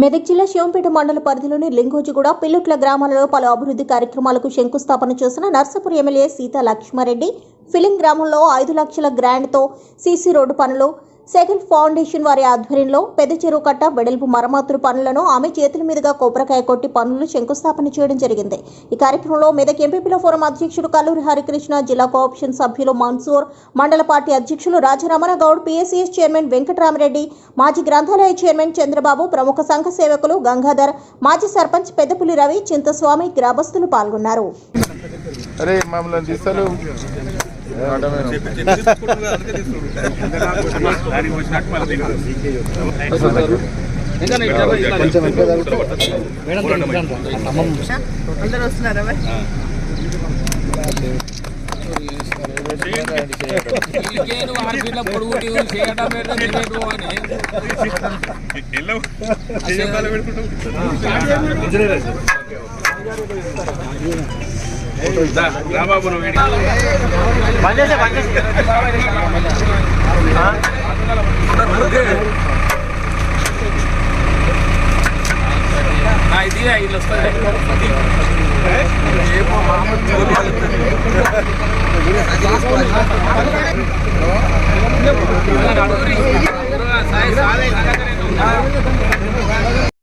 మెదక్ జిల్లా శివంపేట మండల పరిధిలోని లింగోజిగూడ పిల్లుట్ల గ్రామాలలో పలు అభివృద్ధి కార్యక్రమాలకు శంకుస్థాపన చేసిన నర్సాపురం ఎమ్మెల్యే సీతా లక్ష్మారెడ్డి ఫిలిం గ్రామంలో ఐదు లక్షల గ్రాండ్తో సీసీ రోడ్డు పనులు సెకండ్ ఫౌండేషన్ వారి ఆధ్వర్యంలో పెద్ద చెరువు కట్ట వెడల్పు మరమ్మతుల పనులను ఆమె చేతుల మీదుగా కొబ్బరికాయ కొట్టి పనులు శంకుస్థాపన చేయడం జరిగింది. ఈ కార్యక్రమంలో మెదక్ ఎంపీపీల ఫోరం అధ్యక్షుడు కల్లూరి హరికృష్ణ జిల్లా కోఆప్షన్ సభ్యులు మన్సూర్ మండల పార్టీ అధ్యక్షులు రాజరమణగౌడ్ గౌడ్ పిఎస్సిఎస్ చైర్మన్ వెంకటరామరెడ్డి మాజీ గ్రంథాలయ చైర్మన్ చంద్రబాబు ప్రముఖ సంఘ సేవకులు గంగాధర్ మాజీ సర్పంచ్ పెద్దపులి రవి చింతస్వామి గ్రామస్తులు పాల్గొన్నారు. అందరు వస్తున్నారా మరి? ఇంకేను ఆర్బీల పొడుగు చేయడం పెడితే నిలబెట్టు అని ఆ, ఇది ఇల్లు వస్తుంది సాయి సాయి